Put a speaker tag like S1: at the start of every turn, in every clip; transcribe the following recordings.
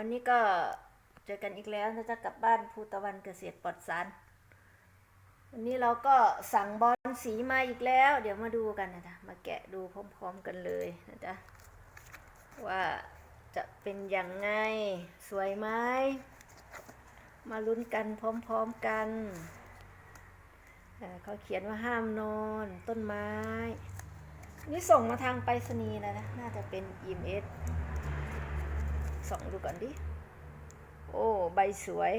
S1: วันนี้ก็เจอกันอีกแล้วนะจ๊ะกลับบ้านภูตะวันเกษตรปลอดสาร วันนี้เราก็สั่งบอลสีมาอีกแล้ว เดี๋ยวมาดูกันนะจ๊ะมาแกะดูพร้อมๆกันเลยนะจ๊ะว่าจะเป็นยังไงสวยไหมมาลุ้นกันพร้อมๆกันเอ่อเขาเขียนว่าห้ามนอนต้นไม้ นี่ส่งมาทางไปรษณีย์นะนะน่าจะเป็น EMS ส่องดูก่อนดิ โอ้ใบสวย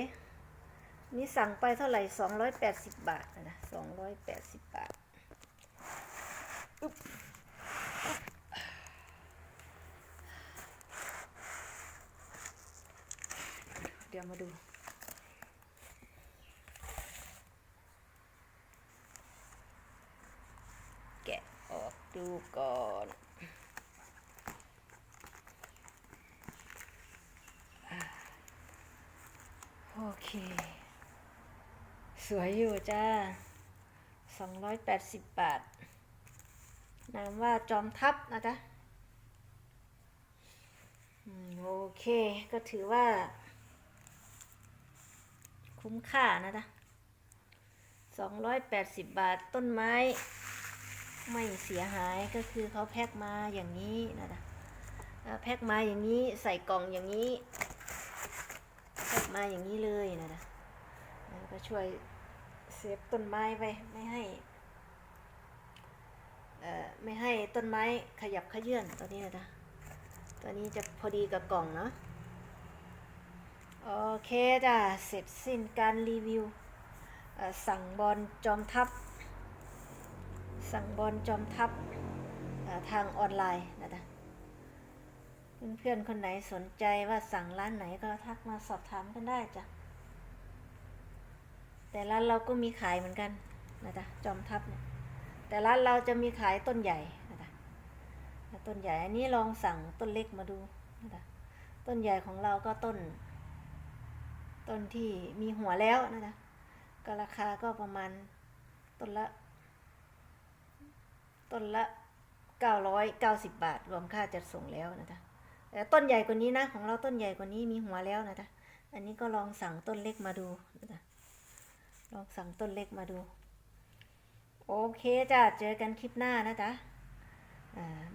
S1: นี่สั่งไปเท่าไหร่280บาทนะนะ280บาทอึ๊บเดี๋ยวมาดูแกะออกดูก่อน เค สวยอยู่จ้า280บาท นามว่าจอมทัพนะจ๊ะโอเค ก็ถือว่า คุ้มค่านะจ๊ะ280บาทต้นไม้ ไม่เสียหายก็คือเขาแพ็คมาอย่างนี้นะจ๊ะแพ็คมาอย่างนี้ใส่กล่องอย่างนี้ มาอย่างนี้เลยนะจ๊ะแล้วก็ช่วยเซฟต้นไม้ไว้ไม่ให้อ่อไม่ให้ต้นไม้ขยับขยื่นตัวนี้นะจ๊ะตัวนี้จะพอดีกับกล่องเนาะโอเคจ้ะเสร็จสิ้นการรีวิวสั่งบอลจอมทัพ สั่งบอลจอมทัพทางออนไลน์นะจ๊ะ เพื่อนคนไหนสนใจว่าสั่งร้านไหนก็ทักมาสอบถามกันได้จ้ะ แต่ร้านเราก็มีขายเหมือนกันนะจ๊ะจอมทัพเนี่ยแต่ร้านเราจะมีขายต้นใหญ่นะจ๊ะต้นใหญ่อันนี้ลองสั่งต้นเล็กมาดูนะจ๊ะต้นใหญ่ของเราก็ต้น ต้นที่มีหัวแล้วนะจ๊ะก็ราคาก็ประมาณต้นละ ต้นละ990บบาท รวมค่าจัดส่งแล้วนะจ๊ะ ต้นใหญ่กว่านี้นะ ของเราต้นใหญ่กว่านี้มีหัวแล้วนะจ๊ะอันนี้ก็ลองสั่งต้นเล็กมาดูนะจ๊ะลองสั่งต้นเล็กมาดู โอเคจ้ะเจอกันคลิปหน้านะจ๊ะ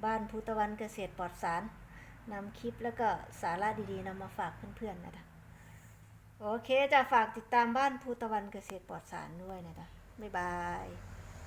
S1: บ้านภูตะวันเกษตรปลอดสารนำคลิปแล้วก็สาระดีๆนำมาฝากเพื่อนๆนะจ๊ะโอเคจ้ะฝากติดตามบ้านภูตะวันเกษตรปลอดสารด้วยนะจ๊ะบ๊ายบาย